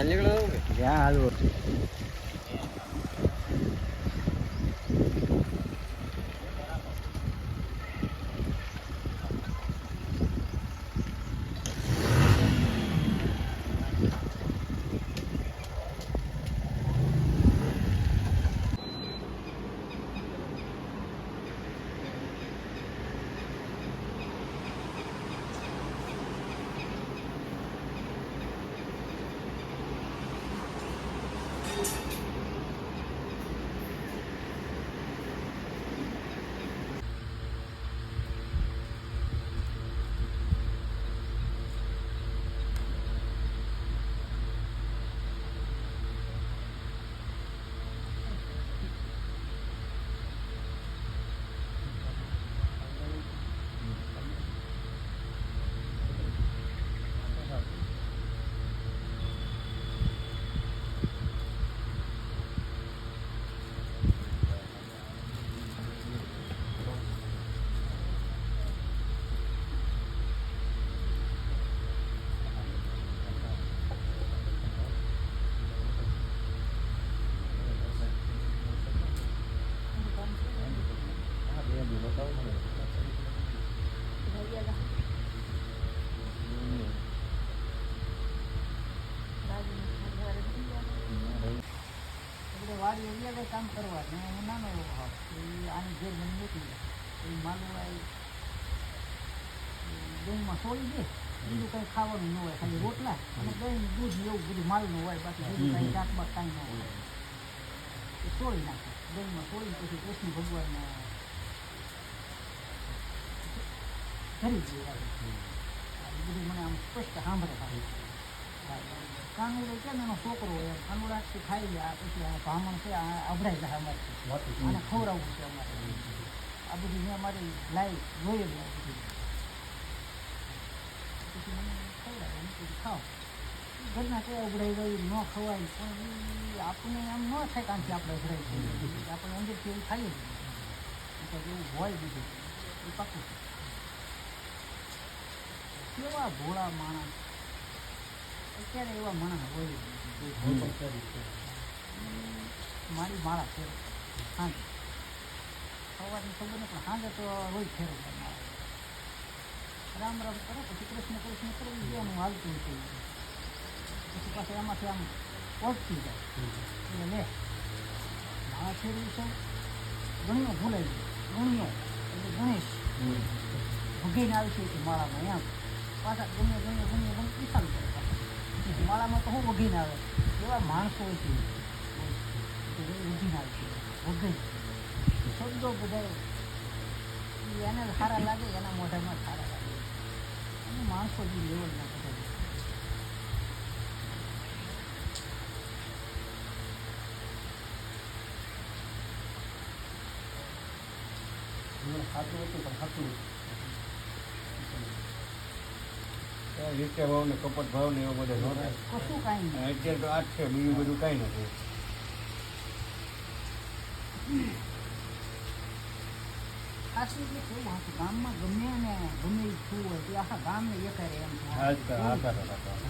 ಅಲ್ಲಿ વાડી કામ કરવા ને હું નાનો એવો ભાવ એ આની ઘેર મને મોકલી એ માલવા એ દહીંમાં સોળી દે. બીજું કંઈ ખાવાનું ન હોય ખાલી રોટલા અને દહીં દૂધ એવું બધું માલનું હોય બાકી બીજું કાંઈ શાકબાક કાંઈ ન હોય. એ સોળી નાખે. દહીંમાં સોળી પછી કૃષ્ણ ભગવાનને ધરી દે આ બધું મને આમ સ્પષ્ટ સાંભળે. થાય છે ને એનો છોકરો એમ કાનુડાથી ખાઈ ગયા પછી આ બ્રાહ્મણ છે આ અભડાઈ જાય અમારે. અને ખવડાવવું છે અમારે. આ બધું મેં અમારી લાઈવ જોઈએ આ બધું. પછી મને ખવડાવે ખાઓ. ઘરના કયા ઉભરાઈ ગયું ન ખવાય પણ આપણને એમ ન થાય કારણ કે આપણે ઉભરાઈ ગયું આપણે અંદરથી એવું ખાઈએ જ એવું હોય બીજું. એ પાકું. કેવા ભોળા માણસ. અત્યારે એવા માણસ હોય મારી માળા છે. સાંજે સવારની ખબર નહીં પણ સાંજે તો રોજ માળા. રામ રામ કરો પછી કૃષ્ણ કૃષ્ણ કરો એનું હાલતું છે. પછી પાછું એમાંથી આમ ઓળખી જાય. એટલે લે માળા છે છે. ગણ્યો ભૂલાઈ ગયો. ગણ્યો. એટલે ગણેશ. ભૂગીને આવી છે માળામાં એમ. પાછા ગમે ગમે ગમે ગમે ઈશાન કરે. માળામાં તો હું વગીને આવે. એવા માણસો હોય છે. ઉગીને આવે છે. વગી શબ્દો બધા એને સારા લાગે, એના મોઢામાં સારા લાગે. અને માણસો જે લેવલના બધા. સાચું હતું પણ સાચું રીચા ભાવ ને કપટ ભાવ ને એવો બધો અત્યારે તો આ છે બીજું બધું કાંઈ નથી. ગામમાં ગમે ને ગમે એ હોય તે આખા ગામને એકારે એમ આ જ હતા